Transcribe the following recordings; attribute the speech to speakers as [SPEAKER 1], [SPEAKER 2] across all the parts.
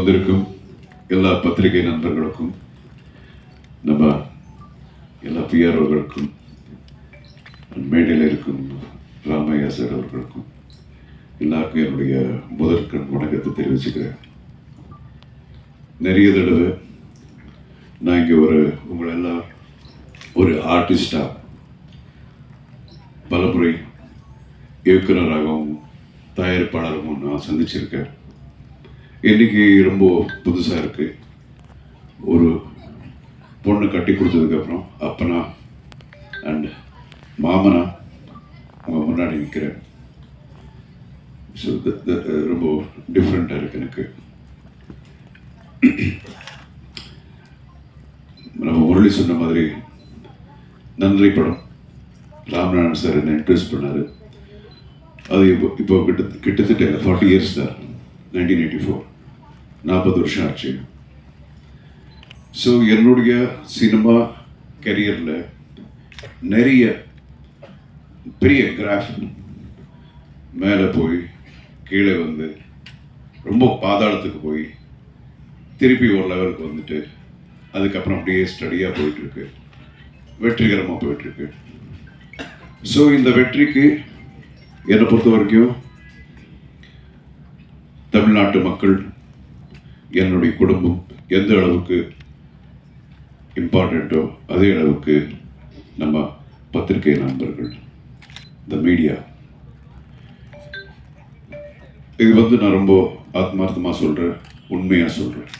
[SPEAKER 1] வந்திருக்கும் எல்லா பத்திரிகை நண்பர்களுக்கும் நம்ம எல்லா பிஆர்ஓர்களுக்கும் மேடையில் இருக்கும் ராமையா சார் அவர்களுக்கும் எல்லாருக்கும் என்னுடைய முதற்கண் வணக்கத்தை தெரிவிச்சுக்கிறேன். நிறைய தடவை நான் இங்கே ஒரு உங்களெல்லாம் ஒரு ஆர்டிஸ்டாக பலமுறை இயக்குனராகவும் தயாரிப்பாளராகவும் நான் சந்திச்சிருக்கேன். இன்னைக்கு ரொம்ப புதுசாக இருக்கு? ஒரு பொண்ணு கட்டி கொடுத்ததுக்கப்புறம் அப்பனா அண்ட் மாமனா அவங்க முன்னாடி நிற்கிறேன் ஸோ ரொம்ப டிஃப்ரெண்ட்டாக இருக்கு எனக்கு. நம்ம முரளி சொன்ன மாதிரி நன்றி படம். ராமநாதன் சார் என்னை இன்ட்ரெஸ்ட் பண்ணார். அது இப்போ இப்போ கிட்ட கிட்டத்தட்ட ஃபார்ட்டி இயர்ஸ் தான் நைன்டீன் எயிட்டி ஃபோர் நாற்பது வருஷம் ஆச்சு. ஸோ என்னுடைய சினிமா கரியரில் நிறைய பெரிய கிராஃப் மேலே போய் கீழே வந்து ரொம்ப பாதாளத்துக்கு போய் திருப்பி ஒரு லெவலுக்கு வந்துட்டு அதுக்கப்புறம் அப்படியே ஸ்டடியாக போயிட்டுருக்கு. வெற்றிகரமாக போயிட்டுருக்கு. ஸோ இந்த வெற்றிக்கு என்னை பொறுத்த வரைக்கும் தமிழ்நாட்டு மக்கள் என்னுடைய குடும்பம் எந்த அளவுக்கு இம்பார்ட்டண்ட்டோ அதே அளவுக்கு நம்ம பத்திரிகை நண்பர்கள் இந்த மீடியா இது வந்து நான் ரொம்ப ஆத்மார்த்தமாக சொல்கிறேன் உண்மையாக சொல்கிறேன்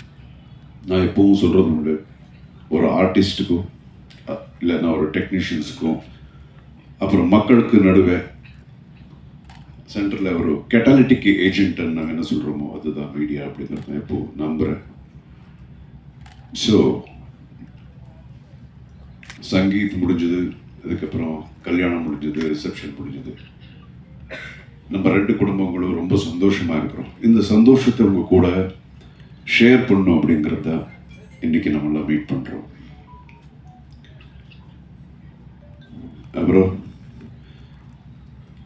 [SPEAKER 1] நான் எப்பவும் சொல்கிறது உண்டு. ஒரு ஆர்டிஸ்ட்டுக்கும் இல்லைன்னா ஒரு டெக்னீஷியன்ஸுக்கும் அப்புறம் மக்களுக்கு நடுவே சென்டரில் ஒரு கெட்டாலிட்டிக் ஏஜென்ட்னு நாங்கள் என்ன சொல்கிறோமோ அதுதான் மீடியா அப்படிங்கிறது தான் இப்போது நம்புகிறேன் ஸோ சங்கீத் முடிஞ்சது அதுக்கப்புறம் கல்யாணம் முடிஞ்சது ரிசப்ஷன் முடிஞ்சது. நம்ம ரெண்டு குடும்பங்களும் ரொம்ப சந்தோஷமா இருக்கிறோம். இந்த சந்தோஷத்தை உங்க கூட ஷேர் பண்ணும் அப்படிங்கிறத இன்னைக்கு நம்மளாம் மீட் பண்ணுறோம் அப்புறம்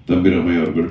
[SPEAKER 1] தம்பி ரமையா அவர்கள்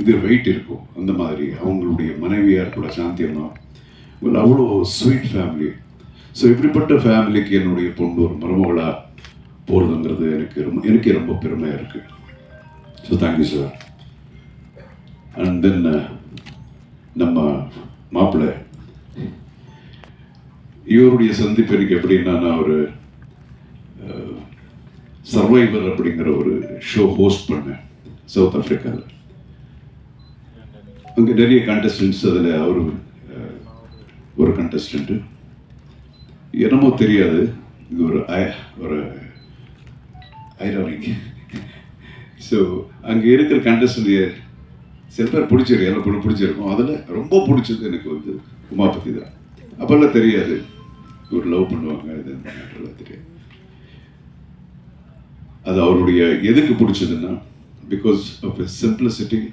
[SPEAKER 1] இது வெயிட் இருக்கும். அந்த மாதிரி அவங்களுடைய மனைவியார் கூட சாந்தி அம்மா. இவங்க அவ்வளோ ஸ்வீட் ஃபேமிலி ஸோ இப்படிப்பட்ட ஃபேமிலிக்கு என்னுடைய பொண்ணு ஒரு மருமகளாக போகிறதுங்கிறது எனக்கு ரொம்ப எனக்கே ரொம்ப பெருமையாக இருக்குது so thank you sir and then uh, நம்ம மாப்பிள்ளை. இவருடைய சந்திப்பு எனக்கு எப்படின்னா நான் ஒரு சர்வைவர் அப்படிங்கிற ஒரு ஷோ ஹோஸ்ட் பண்ணேன். சவுத் ஆஃப்ரிக்காவில் அங்கே நிறைய கண்டஸ்டன்ஸ் அதில் அவர் ஒரு கண்டஸ்டண்ட்டு என்னமோ தெரியாது. இது ஒரு ஐ- ஒரு ஐரானிக் ஸோ அங்கே இருக்கிற கண்டஸ்டன்ட் சில பேர் பிடிச்சிருக்கு எல்லாம் பொண்ணு பிடிச்சிருக்கும். அதில் ரொம்ப பிடிச்சது எனக்கு வந்து உமாபதி தான். அப்போல்லாம் தெரியாது. ஒரு லவ் பண்ணுவாங்க இது தெரியாது. அது அவருடைய எதுக்கு பிடிச்சதுன்னா because of a simplicity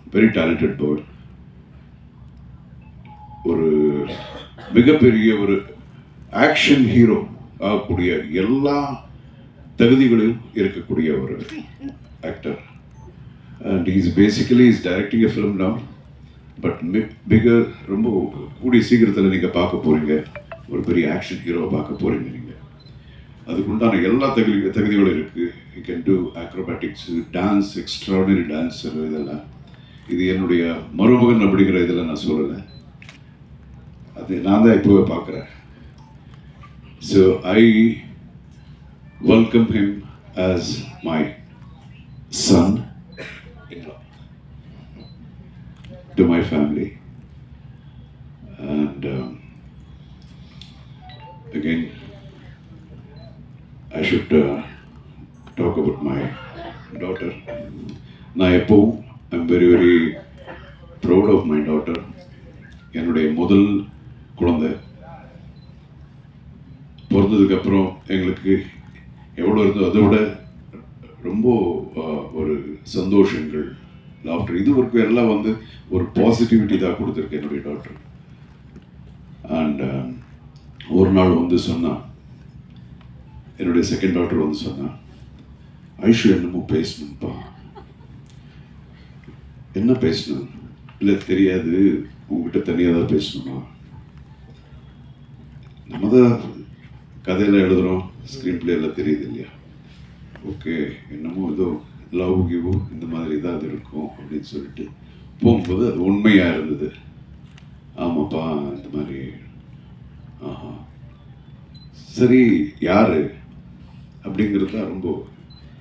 [SPEAKER 1] very talented bird ஒரு மிகப்பெரிய ஒரு ஆக்ஷன் ஹீரோ ஆகக்கூடிய எல்லா தகுதிகளையும் இருக்கக்கூடிய ஒரு actor and is basically is directing a film now. But மிக ரொம்ப கூடிய சீக்கிரத்தில் நீங்கள் பார்க்க போகிறீங்க ஒரு பெரிய ஆக்ஷன் ஹீரோவை பார்க்க போகிறீங்க நீங்கள் அதுக்குண்டான எல்லா தகுதி தகுதிகளும் இருக்குது you can do acrobatics dance extraordinary dancer இதெல்லாம். இது என்னுடைய மருமகன் அப்படிங்கிற இதில் நான் சொல்லலை அது நான் தான் இப்போவே பார்க்குறேன் so I welcome him as my son to my family and again I should talk about my daughter நான் எப்பவும் I'm very very proud of my daughter என்னுடைய முதல் குழந்தை. பிறந்ததுக்கப்புறம் எங்களுக்கு எவ்வளோ இருந்தோ அதை விட ரொம்ப ஒரு சந்தோஷங்கள் லாஃப்டர் இது வரைக்கும் எல்லாம் வந்து ஒரு பாசிட்டிவிட்டி தான் கொடுத்துருக்கு என்னுடைய டாக்டர் அண்ட் ஒரு நாள் வந்து சொன்னான் என்னுடைய செகண்ட் டாக்டர் வந்து சொன்னான் ஐஷு என்னமோ பேசணும்ப்பா. என்ன பேசணும்? இல்லை தெரியாது. உங்ககிட்ட தனியாக தான் பேசணுமா? நம்ம தான் கதையில் எழுதுகிறோம் ஸ்க்ரீன் பிளே எல்லாம் தெரியுது இல்லையா? ஓகே என்னமோ ஏதோ லவ் கிவோ இந்த மாதிரி தான் அது இருக்கும் அப்படின்னு சொல்லிட்டு போகும்போது அது உண்மையாக இருந்தது. ஆமாப்பா இந்த மாதிரி. ஆஹா. சரி யாரு? அப்படிங்கிறது தான் ரொம்ப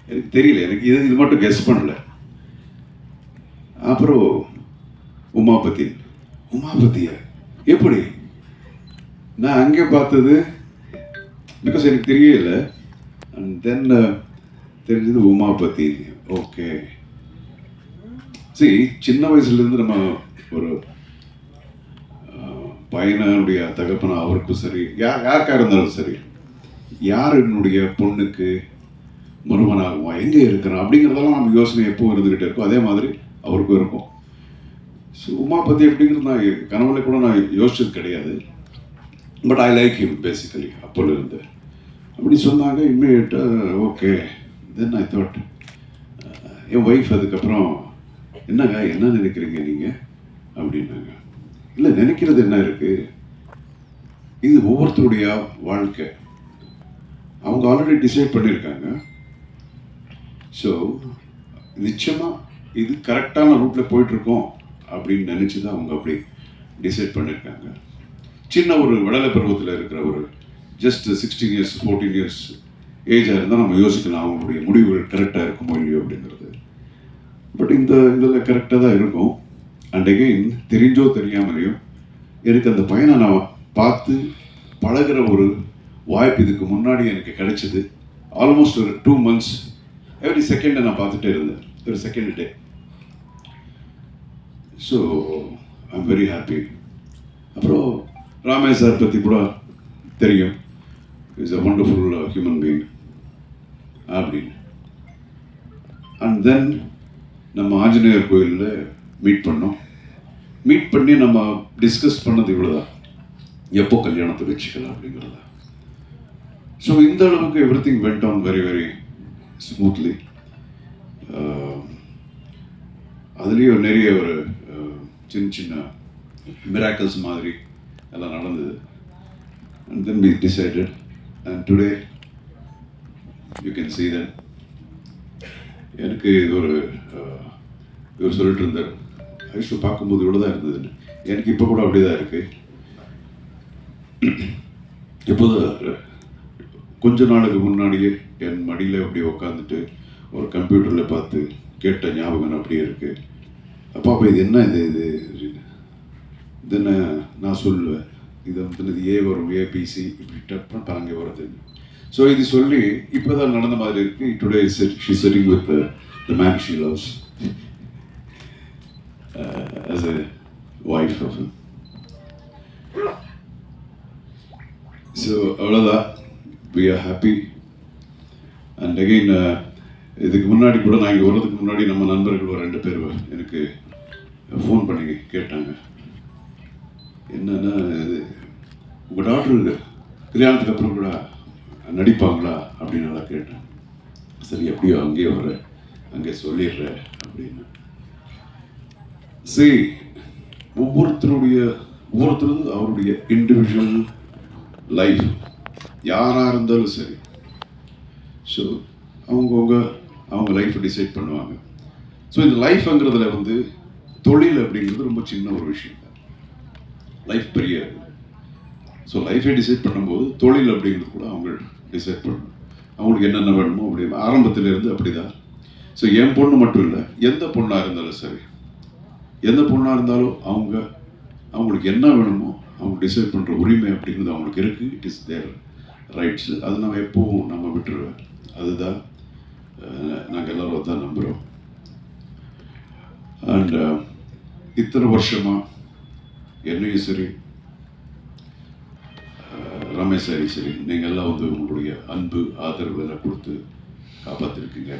[SPEAKER 1] எனக்கு தெரியல. எனக்கு இது இது மட்டும் கெஸ் பண்ணலை. அப்புறம் உமாபதி. உமாபதியா? எப்படி? நான் அங்கே பார்த்தது பிகாஸ் எனக்கு தெரியல. அண்ட் தென் uh, தெரிஞ்சது உமாபதி. ஓகே சரி சின்ன வயசுலேருந்து நம்ம ஒரு uh, பையனுடைய தகப்பனா அவருக்கும் சரி யார் யாருக்கா இருந்தாலும் சரி யார் என்னுடைய பொண்ணுக்கு மருமனாகுமா எங்கே இருக்கிறான்? அப்படிங்கிறதெல்லாம் நம்ம யோசனை எப்போ இருந்துக்கிட்டே இருக்கோ அதே மாதிரி அவருக்கும் இருக்கும். ஸோ பற்றி எப்படிங்கிறது நான் கனவுல கூட நான் யோசிச்சது கிடையாது. But I like him basically அப்போல இருந்து. அப்படி சொன்னாங்க இம்மிடியேட்டாக ஓகே தென் ஐ தாட் என் ஒய்ஃப் அதுக்கப்புறம் என்னங்க என்ன நினைக்கிறீங்க நீங்கள் அப்படின்னாங்க. இல்லை நினைக்கிறது என்ன இருக்குது இது ஒவ்வொருத்தருடைய வாழ்க்கை. அவங்க ஆல்ரெடி டிசைட் பண்ணியிருக்காங்க ஸோ நிச்சயமாக இது கரெக்டான ரூட்டில் போயிட்டுருக்கோம் அப்படின்னு நினச்சி தான் அவங்க அப்படி டிசைட் பண்ணியிருக்காங்க. சின்ன ஒரு விடலை பருவத்தில் இருக்கிற ஒரு just sixteen years fourteen years ஏஜாக இருந்தால் நம்ம யோசிக்கலாம் அவங்களுடைய முடிவுகள் கரெக்டாக இருக்குமோ இல்லையோ அப்படிங்கிறது. பட் இந்த இதில் கரெக்டாக தான் இருக்கும். அண்ட் அகெயின் தெரிஞ்சோ தெரியாமலையோ எனக்கு அந்த பையனை நான் பார்த்து பழகுற ஒரு வாய்ப்பு இதுக்கு முன்னாடி எனக்கு கிடைச்சிது. ஆல்மோஸ்ட் ஒரு டூ மந்த்ஸ் எவ்ரி செகண்டை நான் பார்த்துட்டே இருந்தேன். ஒரு second day so I'm very happy அப்புறம் ராமே சார் பற்றி கூட தெரியும். Is a wonderful human being அப்படின்னு. அண்ட் தென் நம்ம ஆஞ்சநேயர் கோயிலில் மீட் பண்ணோம். மீட் பண்ணி நம்ம டிஸ்கஸ் பண்ணது இவ்வளோதான் எப்போ கல்யாணத்தை வச்சுக்கலாம் அப்படிங்கிறதா. ஸோ இந்த அளவுக்கு everything went on very very smoothly அதுலேயும் நிறைய ஒரு சின்ன சின்ன மிராக்கல்ஸ் மாதிரி எல்லாம் நடந்தது. And then be decided and today you can see that எனக்கு இது ஒரு இவர் சொல்லிட்டு இருந்தார். ஐஷு பார்க்கும்போது இவ்வளோ தான் இருந்ததுன்னு எனக்கு இப்போ கூட அப்படியே தான் இருக்குது இப்போது கொஞ்ச நாளுக்கு முன்னாடியே என் மடியில் அப்படியே உட்காந்துட்டு ஒரு கம்ப்யூட்டரில் பார்த்து கேட்ட ஞாபகம் அப்படியே இருக்குது அப்பா அப்போ இது என்ன இது இது அப்படின்னு. இது என்ன நான் சொல்லுவேன். இது வந்து இது ஏ வரும் ஏபிசி இப்படி டப்புன்னு பரங்க வருது ஸோ இது சொல்லி இப்போ தான் நடந்த மாதிரி இருக்கு. Today she sitting with the man she loves as a wife of so அவ்வளோதான் we are happy and again இதுக்கு முன்னாடி கூட நான் இங்கே வர்றதுக்கு முன்னாடி நம்ம நண்பர்கள் ஒரு ரெண்டு பேர் எனக்கு ஃபோன் பண்ணி கேட்டாங்க. என்னன்னா இது உங்கள் டாக்டருங்க கல்யாணத்துக்கு அப்புறம் கூட நடிப்பாங்களா அப்படின்னு நல்லா கேட்டேன். சரி எப்படியோ அங்கேயே வர அங்கே சொல்லிடுறேன் அப்படின்னு. சரி ஒவ்வொருத்தருடைய ஒவ்வொருத்தரும் அவருடைய இண்டிவிஜுவல் லைஃப் யாராக இருந்தாலும் சரி. ஸோ அவங்கவுங்க அவங்க லைஃப்பை டிசைட் பண்ணுவாங்க. ஸோ இந்த லைஃப்ங்கிறதுல வந்து தொழில் அப்படிங்கிறது ரொம்ப சின்ன ஒரு விஷயம். தான் லைஃப் பெரிய ஸோ லைஃபை டிசைட் பண்ணும்போது தொழில் அப்படிங்கிறது கூட அவங்க டிசைட் பண்ணணும். அவங்களுக்கு என்னென்ன வேணுமோ அப்படி ஆரம்பத்திலேருந்து அப்படி தான் ஸோ என் பொண்ணு மட்டும் இல்லை எந்த பொண்ணாக இருந்தாலும் சரி எந்த பொண்ணாக இருந்தாலும் அவங்க அவங்களுக்கு என்ன வேணுமோ அவங்க டிசைட் பண்ணுற உரிமை அப்படிங்கிறது அவங்களுக்கு இருக்குது இட் இஸ் தேர் ரைட்ஸு அது நம்ம எப்போவும் நம்ம விட்டுருவேன். அதுதான் நாங்கள் எல்லோரும் அதான் நம்புகிறோம் அண்ட் uh, இத்தனை வருஷமாக என்னையும் சரி ரமேஷ் சரி சரி நீங்கள் எல்லாம் வந்து உங்களுடைய அன்பு ஆதரவு எல்லாம் கொடுத்து காப்பாற்றிருக்கீங்க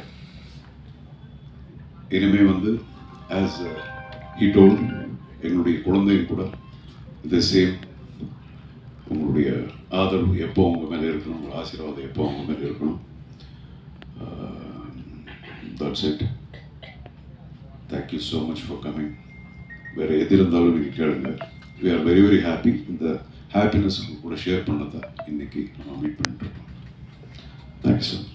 [SPEAKER 1] இனிமே வந்து ஆஸ் ஹி டோல் எங்களுடைய குழந்தையும் கூட இந்த சேம் உங்களுடைய ஆதரவு எப்போ உங்கள் மேலே இருக்கணும் உங்கள் ஆசீர்வாதம் எப்போ உங்கள் மேலே இருக்கணும். That's it thank you so much for coming வேறு எது இருந்தாலும் நீங்கள் கேளுங்க. We are very very happy இந்த ஹாப்பினஸ் கூட ஷேர் பண்ணதை இன்னைக்கு நம்ம மீட் பண்ணிட்டுருக்கோம் தேங்க்யூ ஸோ மச்